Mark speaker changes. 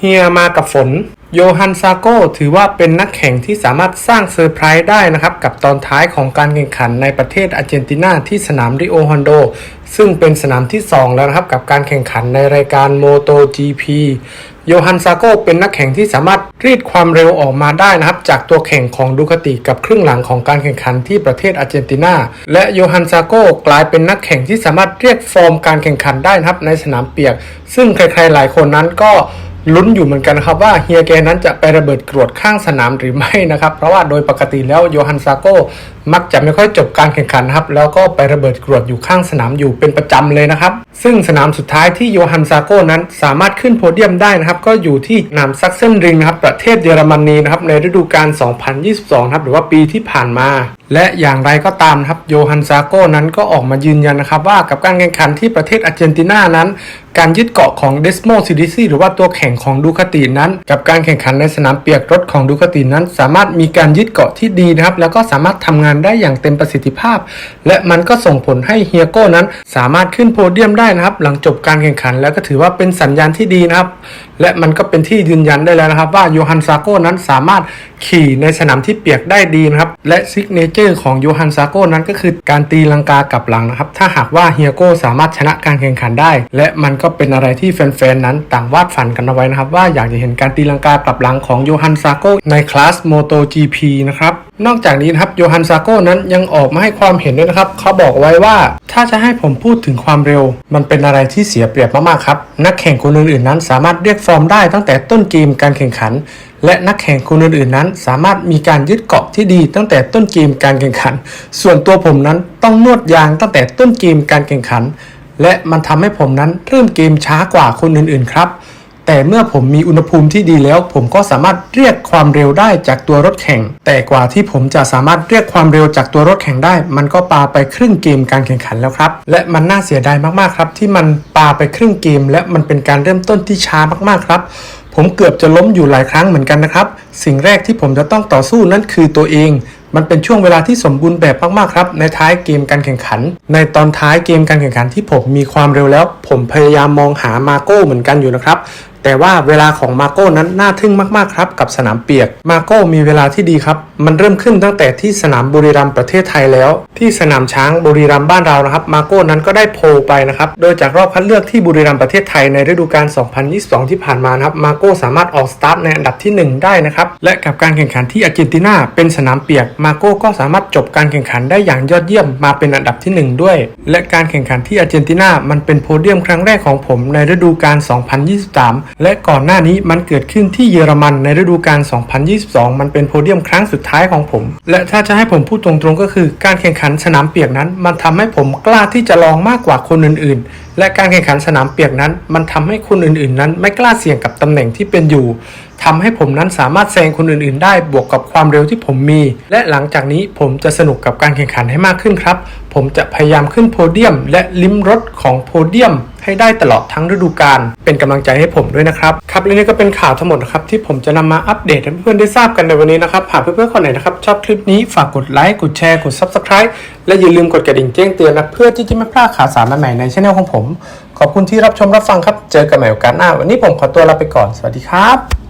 Speaker 1: เฮียมากับฝน โยฮันซาโก้ถือว่าเป็นนักแข่งที่สามารถสร้างเซอร์ไพรส์ได้นะครับ กับตอนท้ายของการแข่งขันในประเทศอาร์เจนตินาที่สนามริโอฮอนโด ซึ่งเป็นสนามที่ 2 แล้วนะครับ กับการแข่งขันในรายการ MotoGP โยฮันซาโก้เป็นนักแข่งที่สามารถรีดความเร็วออกมาได้นะครับ จากตัวแข่งของดูคาติกับครึ่งหลังของการแข่งขันที่ประเทศอาร์เจนตินา และโยฮันซาโก้กลายเป็นนักแข่งที่สามารถเรียกฟอร์มการแข่งขันได้นะครับในสนามเปียก ซึ่งใครๆหลายคนนั้นก็ ลุ้นอยู่เหมือนกันครับว่าเฮียแกนั้นจะไประเบิดกรวดข้างสนามหรือไม่นะครับ เพราะว่าโดยปกติแล้วโยฮันซาโก้ มักจะไม่ค่อยจบการแข่งขันนะครับ แล้วก็ไประเบิดกรวดอยู่ข้างสนามอยู่เป็นประจำเลยนะครับ ซึ่งสนามสุดท้ายที่โยฮันซาโก้นั้นสามารถขึ้นโพเดียมได้นะครับ ก็อยู่ที่สนามซักเซนริงนะครับ ประเทศเยอรมนีนะครับ ในฤดูกาล 2022 ครับ หรือว่าปีที่ผ่านมา และอย่างไรก็ตามนะครับโยฮันซาโก้นั้นก็ออกมายืนยันนะครับ ว่ากับการแข่งขันที่ประเทศอาร์เจนตินานั้น การยึดเกาะของเดสโมซิดิซีหรือว่าตัวแข่งของดูคาตินั้น กับการแข่งขันในสนามเปียกรถของดูคาตินั้น สามารถมีการยึดเกาะที่ดีนะครับ แล้วก็สามารถทำงานได้อย่างเต็มประสิทธิภาพ และมันก็ส่งผลให้เฮียโก้นั้น สามารถขึ้นโพเดียมได้นะครับ หลังจบการแข่งขันแล้วก็ถือว่าเป็นสัญญาณที่ดีนะครับ และมันก็เป็นที่ยืนยันได้แล้วนะครับ ว่าโยฮันซาโก้นั้นสามารถขี่ในสนามที่เปียกได้ดีนะครับ และซิกเนเจอร์ของโยฮันซาโก้นั้นก็คือการตีลังกากลับหลังนะครับ ถ้าหากว่าเฮียโก้สามารถชนะการแข่งขันได้ และมันก็เป็นอะไรที่แฟนๆนั้นต่างวาดฝันกันเอาไว้นะครับ ว่าอยากจะเห็นการตีลังกากลับหลังของโยฮันซาโก้ในคลาส MotoGP นะครับ นอกจากนี้นะครับโยฮันซาโก้นั้นยังออกมาให้ความเห็นด้วยนะครับเขาบอกไว้ว่าถ้าจะให้ผมพูดถึงความเร็ว มันเป็นอะไรที่เสียเปรียบมากๆครับ นักแข่งคนอื่นๆนั้น สามารถเรียกฟอร์มได้ตั้งแต่ต้นเกมการแข่งขัน และนักแข่งคนอื่นๆนั้น สามารถมีการยึดเกาะที่ดีตั้งแต่ต้นเกมการแข่งขัน ส่วนตัวผมนั้นต้องนวดยางตั้งแต่ต้นเกมการแข่งขัน และมันทำให้ผมนั้นเริ่มเกมช้ากว่าคนอื่นๆครับ แต่เมื่อผมมีอุณหภูมิที่ดีแล้ว ผมก็สามารถเรียกความเร็วได้จากตัวรถแข่ง แต่กว่าที่ผมจะสามารถเรียกความเร็วจากตัวรถแข่งได้ มันก็ปาไปครึ่งเกมการแข่งขันแล้วครับ และมันน่าเสียดายมากๆครับที่มันปาไปครึ่งเกม และมันเป็นการเริ่มต้นที่ช้ามากๆครับผมเกือบจะล้มอยู่หลายครั้งเหมือนกันนะครับ สิ่งแรกที่ผมจะต้องต่อสู้นั่นคือตัวเอง มันเป็นช่วงเวลาที่สมบูรณ์แบบมากๆครับ ในท้ายเกมการแข่งขัน ในตอนท้ายเกมการแข่งขันที่ผมมีความเร็วแล้ว ผมพยายามมองหามาโก้เหมือนกันอยู่นะครับ แต่ว่าเวลาของมาโก้นั้นน่าทึ่งมากๆครับกับสนามเปียก มาโก้มีเวลาที่ดีครับ มันเริ่มขึ้นตั้งแต่ที่สนามบุรีรัมย์ประเทศไทยแล้ว ที่สนามช้างบุรีรัมย์บ้านเรานะครับ มาโก้นั้นก็ได้โพไปนะครับ โดยจากรอบคัดเลือกที่บุรีรัมย์ประเทศไทยในฤดูกาล 2022 ที่ผ่านมานะครับ มาโก้สามารถออกสตาร์ทในอันดับที่ 1 ได้นะครับ และกับการแข่งขันที่อาร์เจนตินาเป็นสนามเปียก มาโก้ก็สามารถจบการแข่งขันได้อย่างยอดเยี่ยมมาเป็นอันดับที่ 1 ด้วย และการแข่งขันที่อาร์เจนตินามันเป็นโพเดียมครั้งแรกของผมในฤดูกาล 2023 และก่อนหน้านี้มันเกิดขึ้นที่เยอรมันในฤดูกาล 2022 มันเป็นโพเดียมครั้งสุดท้ายของผม และถ้าจะให้ผมพูดตรงๆก็คือการแข่งขันสนามเปียกนั้น มันทำให้ผมกล้าที่จะลองมากกว่าคนอื่นๆ และการแข่งขันสนามเปียกนั้น มันทำให้คนอื่นๆ นั้น ไม่กล้าเสี่ยงกับตำแหน่งที่เป็นอยู่ทำให้ผมนั้นสามารถแซงคนอื่นๆ ได้บวกกับความเร็วที่ผมมี และหลังจากนี้ผมจะสนุกกับการแข่งขันให้มากขึ้นครับ ผมจะพยายามขึ้นโพเดียม และลิ้มรสของโพเดียม ให้ได้ตลอดทั้งฤดูกาลเป็นกำลังใจให้ผมด้วยนะครับครับและนี่ก็เป็นข่าวทั้งหมดนะครับที่ผมจะนำมาอัปเดตให้เพื่อนๆได้ทราบกันในวันนี้นะครับหากเพื่อนๆคนไหนนะครับชอบคลิปนี้ฝากกดไลค์กดแชร์กด Subscribe และอย่าลืมกดกระดิ่งแจ้งเตือนนะเพื่อที่จะไม่พลาดข่าวสารใหม่ๆในช่องของผม ขอบคุณที่รับชมรับฟังครับเจอกันใหม่โอกาสหน้า วันนี้ผมขอตัวลาไปก่อนสวัสดีครับ